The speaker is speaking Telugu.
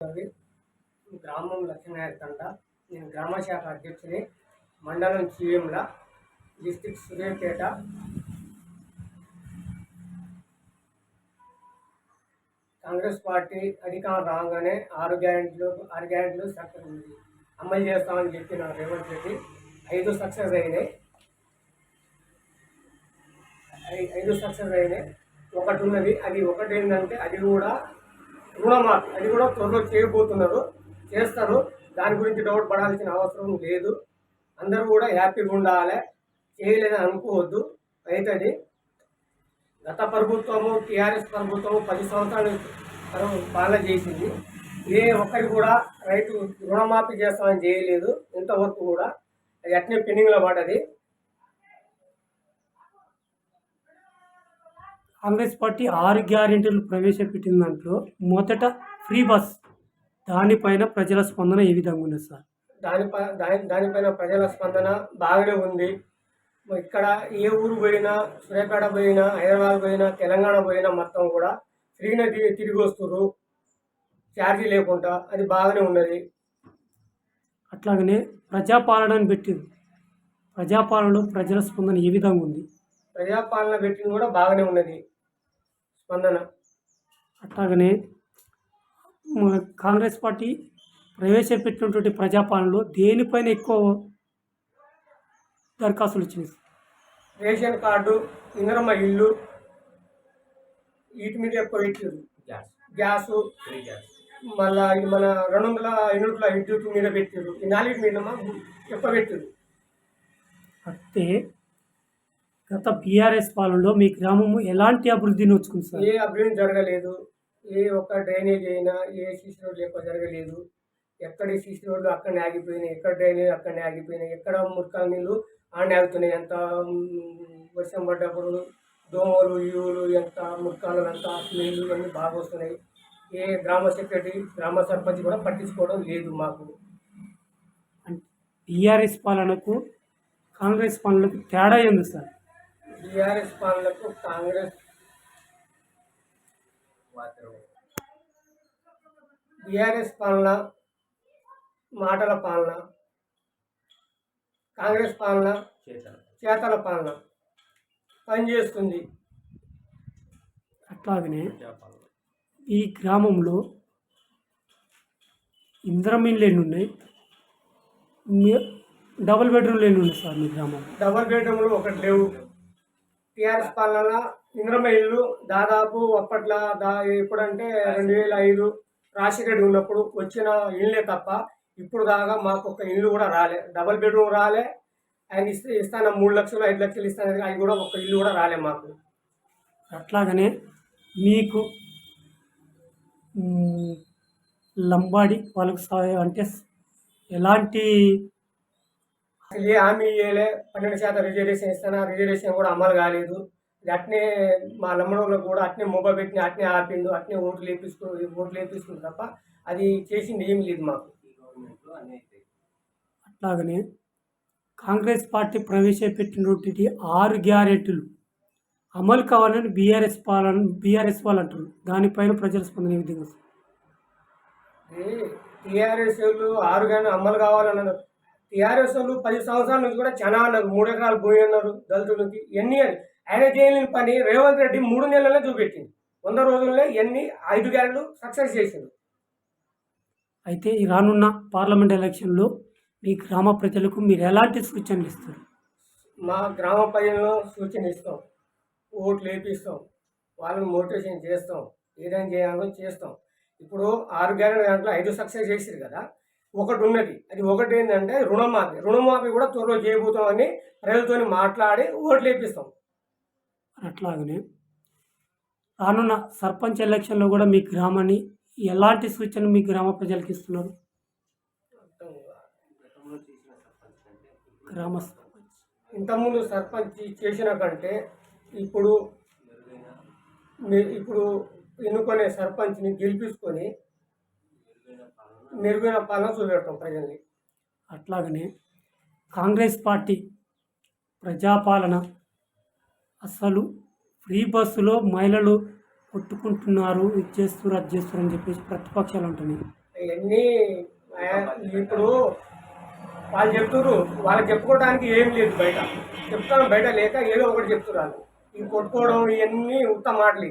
గ్రామం గ్రామం లక్ష్మీనాయకంట నేను గ్రామ శాఖ అధ్యక్షుని. మండలం చీఎంల డిస్టిక్ సూర్యాపేట కాంగ్రెస్ పార్టీ అధికారం రాగానే ఆరు గ్యారెంట్లు ఆరు గ్యారెంట్లు సక్సెస్ ఉంది. అమలు చేస్తామని చెప్పిన రేవంత్ రెడ్డి ఐదు సక్సెస్ అయినాయి. ఐదు సక్సెస్ అయినాయి. ఒకటి ఉన్నది అది ఒకటి ఏంటంటే అది కూడా రుణమాఫీ అది కూడా త్వరలో చేయబోతున్నారు. చేస్తారు. దాని గురించి డౌట్ పడాల్సిన అవసరం లేదు. అందరూ కూడా హ్యాపీగా ఉండాలి. చేయలేదని అనుకోవద్దు. అవుతుంది గత ప్రభుత్వము టీఆర్ఎస్ ప్రభుత్వము పది సంవత్సరాలు పాలన చేసింది. ఏ ఒక్కరికి కూడా రైతు రుణమాఫీ చేస్తామని చేయలేదు. ఇంతవరకు కూడా అది అట్నే పెండింగ్లో పడ్డది. కాంగ్రెస్ పార్టీ ఆరు గ్యారెంటీలు ప్రవేశపెట్టిన దాంట్లో మొదట ఫ్రీ బస్. దానిపైన ప్రజల స్పందన ఏ విధంగా ఉంది సార్? దానిపై దాని దానిపైన ప్రజల స్పందన బాగానే ఉంది. ఇక్కడ ఏ ఊరు పోయినా సూర్యాపేట పోయినా హైదరాబాద్ పోయినా తెలంగాణ పోయినా మొత్తం కూడా ఫ్రీనే తి- తిరిగి వస్తున్నారు ఛార్జీ లేకుండా అది బాగానే ఉన్నది. అట్లాగనే ప్రజాపాలనని పెట్టింది ప్రజాపాలనలో ప్రజల స్పందన ఏ విధంగా ఉంది? ప్రజాపాలన పెట్టింది కూడా బాగానే ఉన్నది. స్పందన. అట్లాగనే కాంగ్రెస్ పార్టీ ప్రవేశపెట్టినటువంటి ప్రజాపాలనలో దేనిపైన ఎక్కువ దరఖాస్తులు వచ్చినాయి? రేషన్ కార్డు ఇంద్రమ్మ ఇల్లు వీటి మీద ఎక్కువ పెట్టారు. గ్యాసు. మళ్ళా మన రెండు వందల యూనిట్ల విద్యుత్ మీద పెట్టారు. ఈ నాలుగు మీద ఎక్కువ పెట్టారు? అయితే గత బీఆర్ఎస్ పాలనలో మీ గ్రామము ఎలాంటి అభివృద్ధిని వచ్చుకుంది సార్? ఏ అభివృద్ధి జరగలేదు. ఏ ఒక్క డ్రైనేజ్ అయినా ఏ సీసీ రోడ్లు ఎక్కువ జరగలేదు. ఎక్కడ సీసీ రోడ్లు అక్కడనే ఆగిపోయినాయి ఎక్కడ డ్రైనేజ్ అక్కడనే ఆగిపోయినాయి ఎక్కడ మురికాల నీళ్ళు ఆడనే ఆగుతున్నాయి ఎంత వర్షం పడ్డప్పుడు దోమలు ఈవులు ఎంత మురికాలు ఎంత నీళ్ళు అన్నీ బాగా వస్తున్నాయి. ఏ గ్రామ సెక్రటరీ గ్రామ సర్పంచ్ కూడా పట్టించుకోవడం లేదు మాకు. బీఆర్ఎస్ పాలనకు కాంగ్రెస్ పాలనకు తేడా ఏంది సార్? బీఆర్ఎస్ పాలనకు కాంగ్రెస్ బీఆర్ఎస్ పాలన మాటల పాలన కాంగ్రెస్ పాలన చేతల పాలన పనిచేస్తుంది. అట్లాగనే ఈ గ్రామంలో ఇంద్రమిన్లు ఎన్ని ఉన్నాయి మీ- డబుల్ బెడ్రూమ్లు ఎన్ని ఉన్నాయి సార్ మీ గ్రామంలో? డబల్ బెడ్రూమ్లు ఒకటి లేవు. టీఆర్ఎస్ పాలన ఇంద్రమ ఇల్లు దాదాపు అప్పట్లో దా ఎప్పుడంటే రెండు వేల ఐదు రాజశేఖరెడ్డి ఉన్నప్పుడు వచ్చిన ఇళ్ళే తప్ప ఇప్పుడు దాకా మాకు ఒక ఇల్లు కూడా రాలే. డబల్ బెడ్రూమ్ రాలే. ఆయన ఇస్తే ఇస్తాను మూడు లక్షలు ఐదు లక్షలు ఇస్తాను అవి కూడా ఒక ఇల్లు కూడా రాలే మాకు. అట్లాగనే మీకు లంబాడి వాళ్ళకి సహాయం అంటే ఎలాంటి అసలు ఏ హామీ ఇవ్వలే పన్నెండు శాతం రిజర్వేషన్ ఇస్తాను రిజర్వేషన్ కూడా అమలు కాలేదు. అట్నే మా లమ్మడంలో కూడా అట్నే మొబైల్ పెట్టిన అట్నే ఆపిండు అట్నే ఓట్లు వేపించుకో ఓట్లు వేపించుకుంది తప్ప అది చేసింది ఏం లేదు మాకు. అట్లాగనే కాంగ్రెస్ పార్టీ ప్రవేశపెట్టినటువంటి ఆరు గ్యారెంటీలు అమలు కావాలని బీఆర్ఎస్ పాలన బీఆర్ఎస్ వాళ్ళు అంటారు దానిపైన ప్రజల స్పందన ఏ విధంగా? టీఆర్ఎస్ వాళ్ళు ఆరు గంటలు అమలు కావాలన్నారు. టీఆర్ఎస్ వాళ్ళు పది సంవత్సరాల నుంచి కూడా చాలా అన్నారు మూడు ఎకరాలు భూమి అన్నారు దళితులకి. ఎన్ని అని? ఆయన చేయలేని పని రేవంత్ రెడ్డి మూడు నెలలనే చూపెట్టింది వంద రోజుల్లో ఎన్ని? ఐదు గ్యారెంట్లు సక్సెస్ చేసింది అయితే ఈ రానున్న పార్లమెంట్ ఎలక్షన్లో మీ గ్రామ ప్రజలకు మీరు ఎలాంటి సూచనలు ఇస్తారు? మా గ్రామ ప్రజలను సూచన ఇస్తాం. ఓట్లు వేపిస్తాం. వాళ్ళని మోటివేషన్ చేస్తాం. ఏదైనా చేయాలో చేస్తాం. ఇప్పుడు ఆరు గ్యారెంటీ దాంట్లో ఐదు సక్సెస్ చేసారు కదా. ఒకటి ఉన్నది అది ఒకటి ఏంటంటే రుణమాఫీ. రుణమాఫీ కూడా త్వరలో చేయబోతామని ప్రజలతో మాట్లాడి ఓట్లు వేపిస్తాం అట్లాగనే రానున్న సర్పంచ్ ఎలక్షన్లో కూడా మీ గ్రామాన్ని ఎలాంటి సూచనలు మీ గ్రామ ప్రజలకు ఇస్తున్నారు? గ్రామ సర్పంచ్. ఇంతకుముందు సర్పంచ్ చేసిన కంటే ఇప్పుడు ఇప్పుడు ఎన్నుకునే సర్పంచ్ని గెలిపించుకొని మెరుగైన పాలన చూపెడతాం ప్రజల్ని. అట్లాగనే కాంగ్రెస్ పార్టీ ప్రజాపాలన అసలు ఫ్రీ బస్సులో మహిళలు కొట్టుకుంటున్నారు ఇది చేస్తున్నారు అది చేస్తున్నారు అని చెప్పేసి ప్రతిపక్షాలు అంటున్నాయి. ఇవన్నీ ఆ, ఇప్పుడు వాళ్ళు చెప్తున్నారు వాళ్ళకి చెప్పుకోవడానికి ఏం లేదు బయట. చెప్తాను బయట లేక ఏదో ఒకటి చెప్తున్నారు ఈ కొట్టుకోవడం ఇవన్నీ ఉత్త మాటలు.